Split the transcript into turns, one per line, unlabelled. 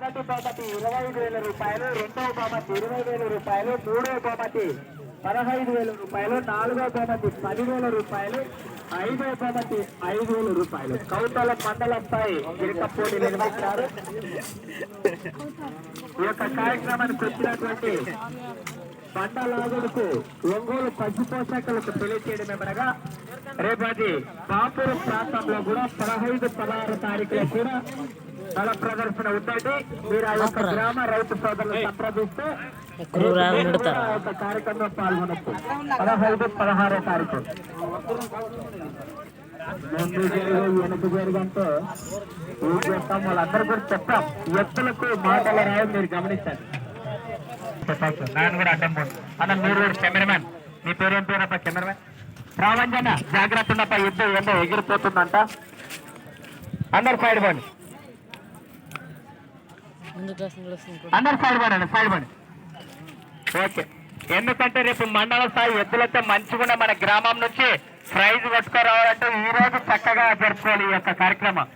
మొదటి బహుమతి ఇరవై ఐదు వేల రూపాయలు రెండవ బహుమతి ఇరవై వేల రూపాయలు మూడవ బహుమతి పదహైదు వేల రూపాయలు నాలుగో బహుమతి పదివేల రూపాయలు ఐదవ బహుమతి ఐదు వేల రూపాయలు. కౌతల మండలంపై గిరిక పోటీ నిర్వహించారు ఈ యొక్క కార్యక్రమానికి వచ్చినటువంటి పంటలాగులకు ఒంగోలు పశు పోషకులకు తెలియచేయడమేమనగా రేపటి పాపూరు ప్రాంతంలో కూడా పదహైదు పదహారు తారీఖులో కూడా బల ప్రదర్శన ఉందండి. మీరు ఆ యొక్క గ్రామ రైతు సోదరులు సంప్రదిస్తే కార్యక్రమంలో పాల్గొనొచ్చు. పదహైదు పదహారో తారీఖు. ముందు జరుగు వెనుక జరుగంటే ఏం చేస్తాం వాళ్ళందరూ కూడా చెప్తాం. ఎత్తులకు మాటలు రావు మీరు గమనించండి. నాయన కూడా అడ్డం పోండి. అన్న మీరు కూడా కెమెరామెన్ నీ పేరు పేరప్ప కెమెరామెన్ రావంజన జాగ్రత్త ఉన్నప్ప ఎద్దు ఎండ ఎగిరిపోతుందంట. అందరు సైడ్ పండి. అందరు సైడ్ పడండి సైడ్ పండి ఓకే. ఎందుకంటే రేపు మండల స్థాయి ఎద్దులతో మంచిగా మన గ్రామం నుంచి ప్రైజ్ పట్టుకురావాలంటే ఈ రోజు చక్కగా జరుపుకోవాలి ఈ యొక్క కార్యక్రమం.